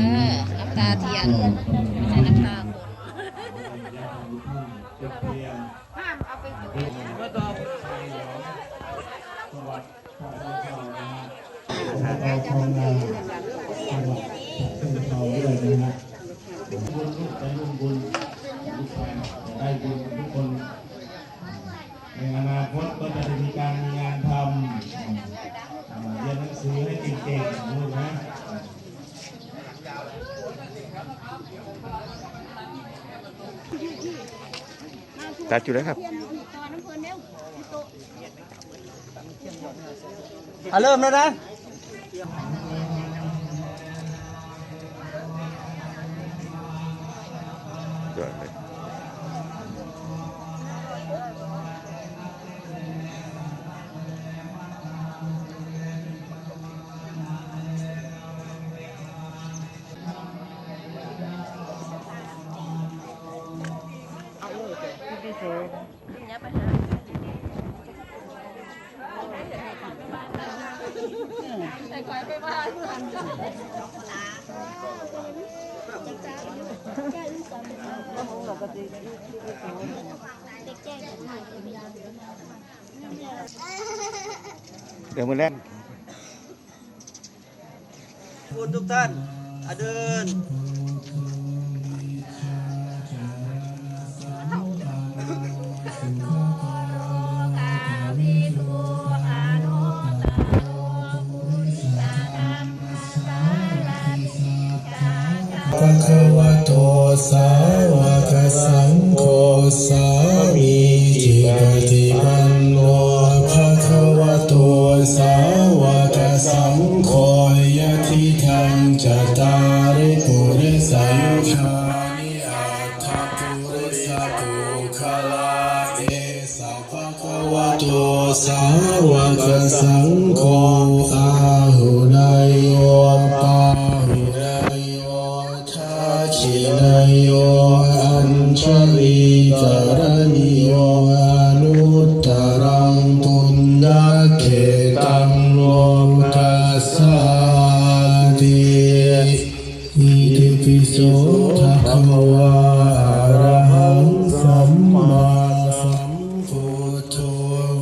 เออน้ำตาเทียน ตัดอยู่แล้วครับอะเริ่มแล้วนะยอดเลย เดี๋ยวมือแรกคุณทุกท่านอะเดิน คะวะโตสาวกสังโฆสามีจิปฏิปันโนภะคะวะโตสาวกสังโฆยะทิทังจัตตาริปุริสายุชานิอัตถปุริสปุคลาเอสะภะคะวะโตสาวกสังโฆอาหุนา อิติปิโสภะคะวะอะระหังสัมมาสัมพุทโธ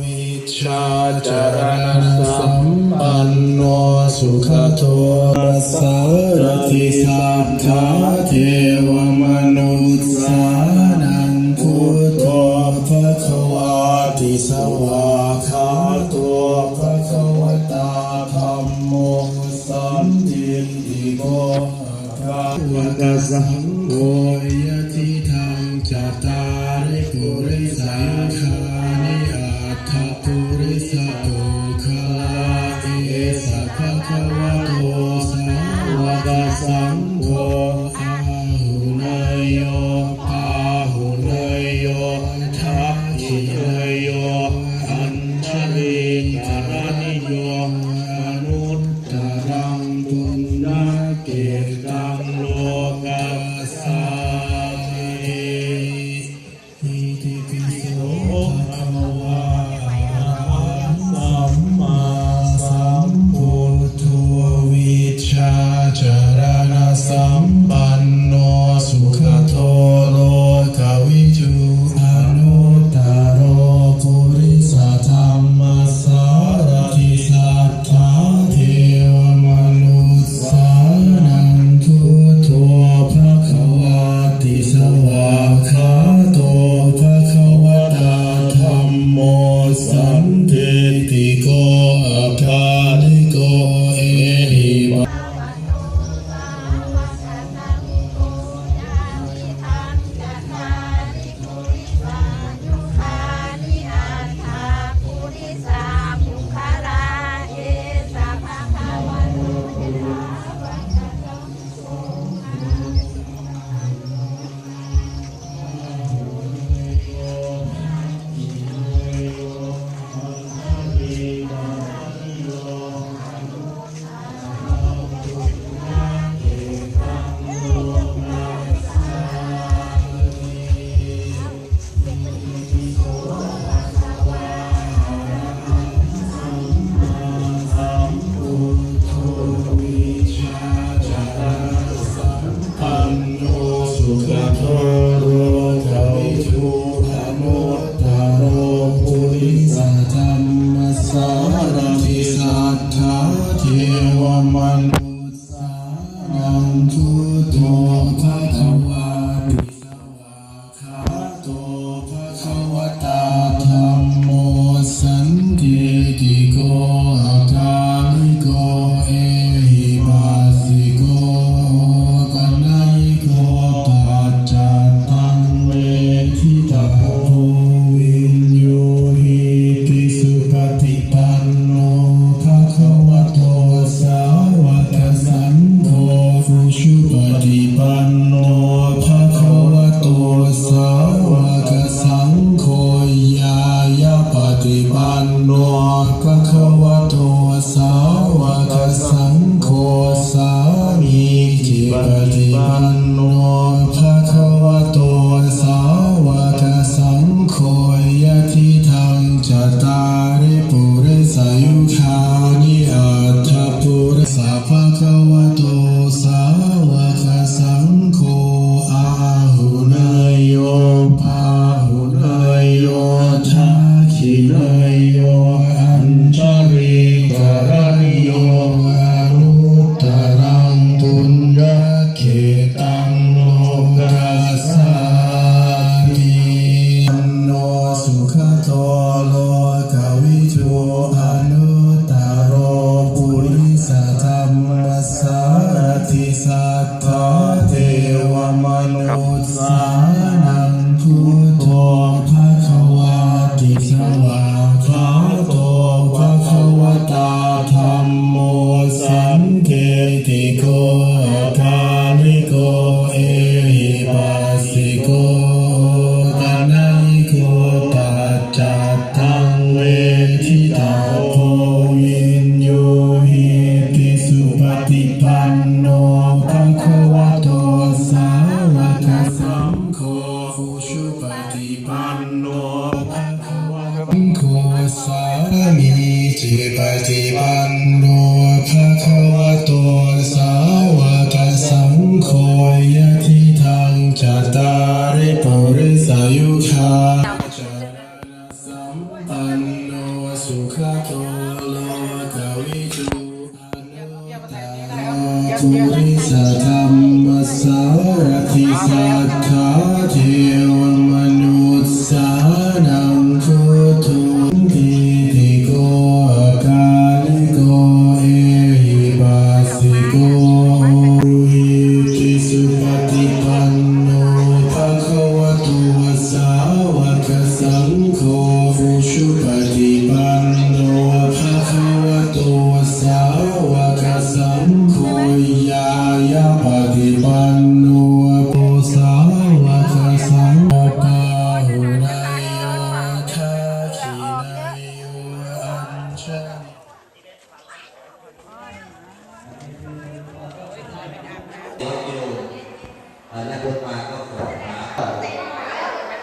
วิชาจารณสัมปันโนสุขโตมัสารติสัทธาเทวมนุษย์สานังพุทโธภะคะวาติสวาคาโตภะ วะตาสังโฆยะทิทังจัตตา Woman.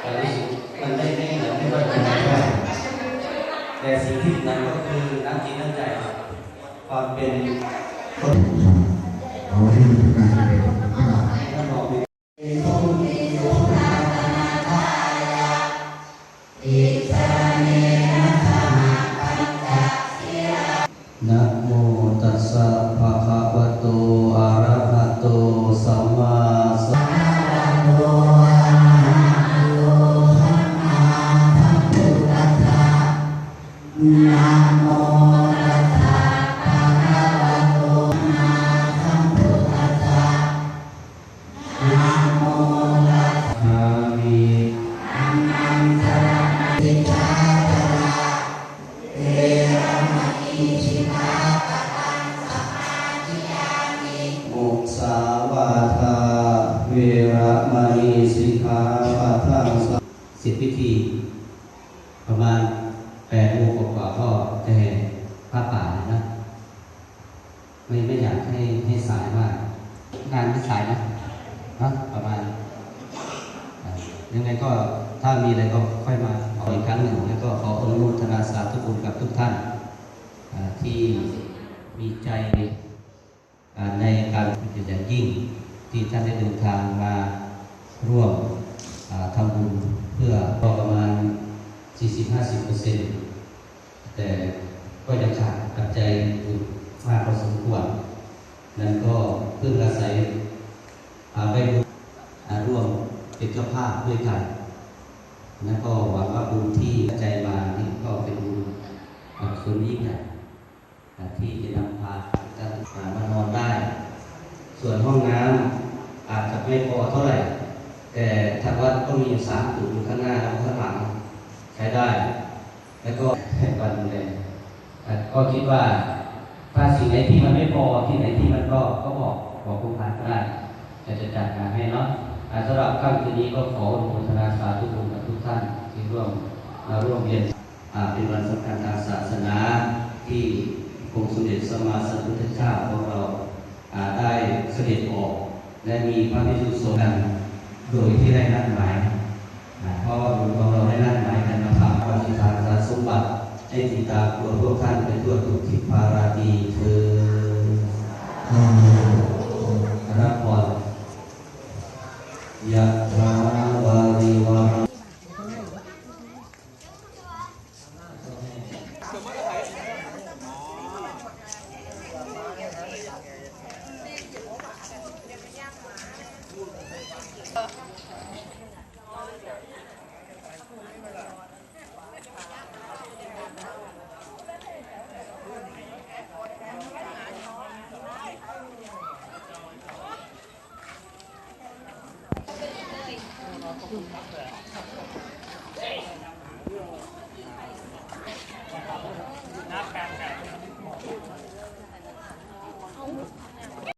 มันได้ไม่เหมือนไม่ค่อยเป็นได้แต่สิ่งที่นั้นก็คือน้ำจิตน้ำใจความเป็นคน ไม่อยากให้ให้สายมากงานไม่สายนะนะประมาณยังไงก็ถ้ามีอะไรก็ค่อยมาขออีกครั้งหนึ่งแล้วก็ขออนุโมทนาสาธุคุณกับทุกท่านที่มีใจในการเป็นอย่างยิ่ง ที่ท่านได้เดินทางมาร่วมทำบุญเพื่อประมาณ 40-50%แต่ก็ยังขาดปัจจัยมากพอสมควร นั้นก็เพิ่งอาศัยไปร่วมเป็นเจ้าภาพด้วยกันนั้นก็หวังว่าบุญที่ใจมานี่ก็เป็นบุญส่วนนี้นะที่จะนำพาท่านมานอนได้ ส่วนห้องน้ำอาจจะไม่พอเท่าไหร่ แต่ถ้างวัดก็มีสามจุดข้างหน้าและข้างหลังใช้ได้ แล้วก็ให้บันเลยก็คิดว่า ถ้าสิ่งไหนที่มันไม่พอที่ไหนที่มันก็ก็บอกบอกผู้พันก็ได้จะจะจัดการให้เนาะอ่สำหรับค่ำคืนนี้ก็ขออนุโมทนาสาธุบุญกับทุกท่านที่ร่วมมาร่วมเรียนอ่าเป็นวันสำคัญทางศาสนาที่องค์สมเด็จสมมาสัมพุทธเจ้าของเราได้เสด็จออก และมีพระพิสุสงฆ์กันโดยที่ได้นัดหมายเพราะว่าของเราได้นัดหมายกันมาทำปฏิทานสารสมบัติ ให้ติดตามตัวพวกท่านไปทั่วทุกทิพภาราดีเธอรับพรยะ